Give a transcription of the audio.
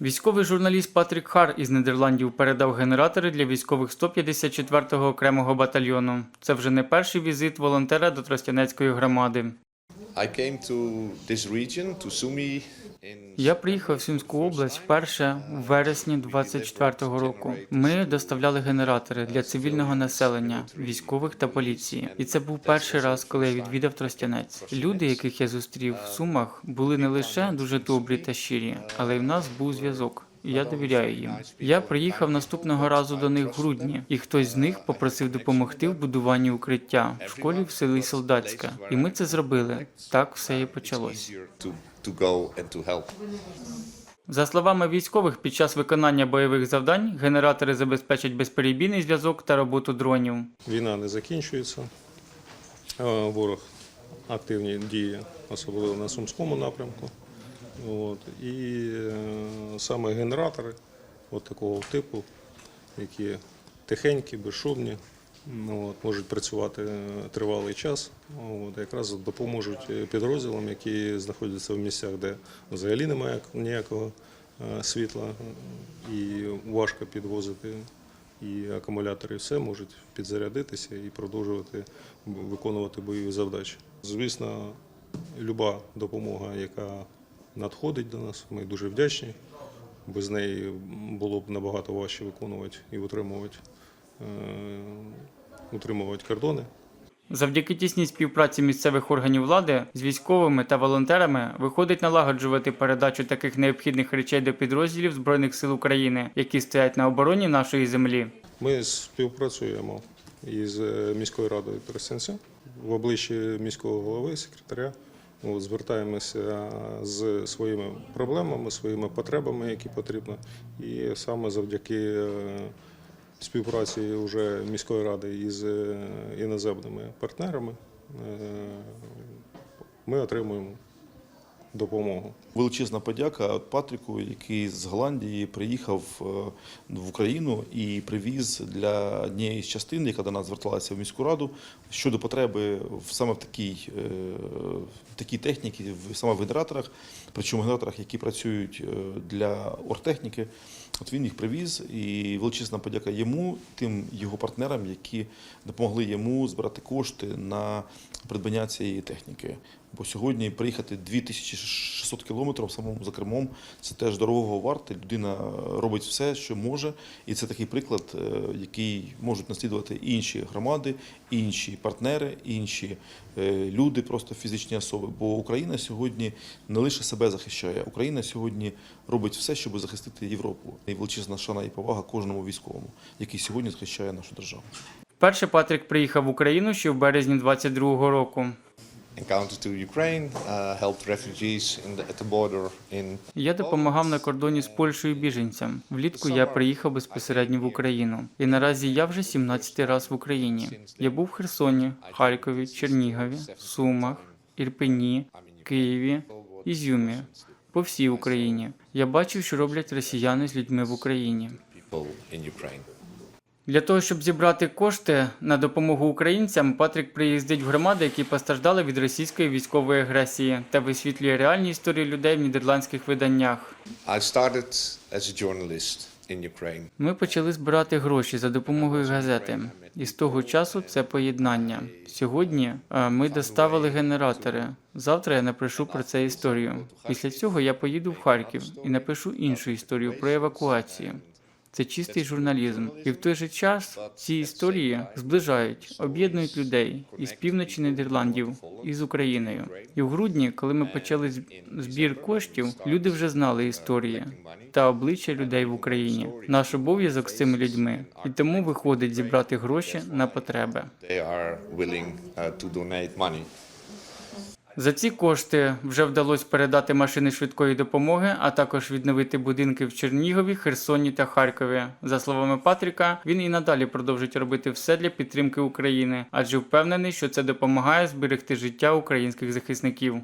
Військовий журналіст Патрік Хар із Нідерландів передав генератори для військових 154-го окремого батальйону. Це вже не перший візит волонтера до Тростянецької громади. I came to this region, to Sumi, Я приїхав в Сумську область вперше в вересні 24-го року. Ми доставляли генератори для цивільного населення, військових та поліції. І це був перший раз, коли я відвідав Тростянець. Люди, яких я зустрів в Сумах, були не лише дуже добрі та щирі, але й в нас був зв'язок. Я довіряю їм. Я приїхав наступного разу до них в грудні, і хтось з них попросив допомогти в будуванні укриття в школі в селі Солдатська. І ми це зробили. Так все і почалось. За словами військових, під час виконання бойових завдань генератори забезпечать безперебійний зв'язок та роботу дронів. Війна не закінчується. Е, Ворог активні дії, особливо на Сумському напрямку. От. І е, саме генератори от такого типу, які тихенькі, безшумні, от, можуть працювати е, тривалий час, от, якраз допоможуть е, підрозділам, які знаходяться в місцях, де взагалі немає ніякого світла і важко підвозити і акумулятори все можуть підзарядитися і продовжувати виконувати бойові завдачі. Звісно, люба допомога, яка надходить до нас, ми дуже вдячні. Без неї було б набагато важче виконувати і утримувати, е, утримувати кордони. Завдяки тісній співпраці місцевих органів влади з військовими та волонтерами виходить налагоджувати передачу таких необхідних речей до підрозділів Збройних сил України, які стоять на обороні нашої землі. Ми співпрацюємо із е, міською радою Тростянця в обличчі міського голови, секретаря. Звертаємося з своїми проблемами, своїми потребами, які потрібно. І саме завдяки е, співпраці вже міської ради із е, іноземними партнерами е, ми отримуємо допомогу. Величезна подяка Патріку, який з Голландії приїхав е, в Україну і привіз для однієї з частин, яка до нас зверталася в міську раду, щодо потреби саме в такій, е, в такій техніці, в- саме в генераторах, причому генераторах, які працюють е, для оргтехніки. От він їх привіз, і величезна подяка йому, тим його партнерам, які допомогли йому збирати кошти на придбання цієї техніки. Бо сьогодні приїхати 2600 кілометрів самому за кермом це теж дорогого варте. Людина робить все, що може, і це такий приклад, е, який можуть наслідувати інші громади, інші партнери, інші е, люди, просто фізичні особи. Бо Україна сьогодні не лише себе захищає, Україна сьогодні робить все, щоб захистити Європу. І величезна шана і повага кожному військовому, який сьогодні захищає нашу державу. Вперше Патрік приїхав в Україну ще в березні 22-го року. Uh, Я допомагав на кордоні з Польщею біженцям. Влітку я приїхав безпосередньо в Україну. І наразі я вже 17-й раз в Україні. Я був в Херсоні, Харкові, Чернігові, Сумах, Ірпені, Києві, Ізюмі, по всій Україні. Я бачив, що роблять росіяни з людьми в Україні. Для того, щоб зібрати кошти на допомогу українцям, Патрік приїздить в громади, які постраждали від російської військової агресії, та висвітлює реальні історії людей в нідерландських виданнях. I started as a journalist in Ukraine. Ми почали збирати гроші за допомогою газети, і з того часу це поєднання. Сьогодні е, ми доставили генератори. Завтра я напишу про це історію. Після цього я поїду в Харків і напишу іншу історію про евакуацію. Це чистий журналізм, і в той же час ці історії зближають, об'єднують людей із півночі Нідерландів і з Україною. І в грудні, коли ми почали збір коштів, люди вже знали історії та обличчя людей в Україні. Наш обов'язок з цими людьми, і тому виходить зібрати гроші на потреби. За ці кошти вже вдалося передати машини швидкої допомоги, а також відновити будинки в Чернігові, Херсоні та Харкові. За словами Патріка, він і надалі продовжить робити все для підтримки України, адже впевнений, що це допомагає зберегти життя українських захисників.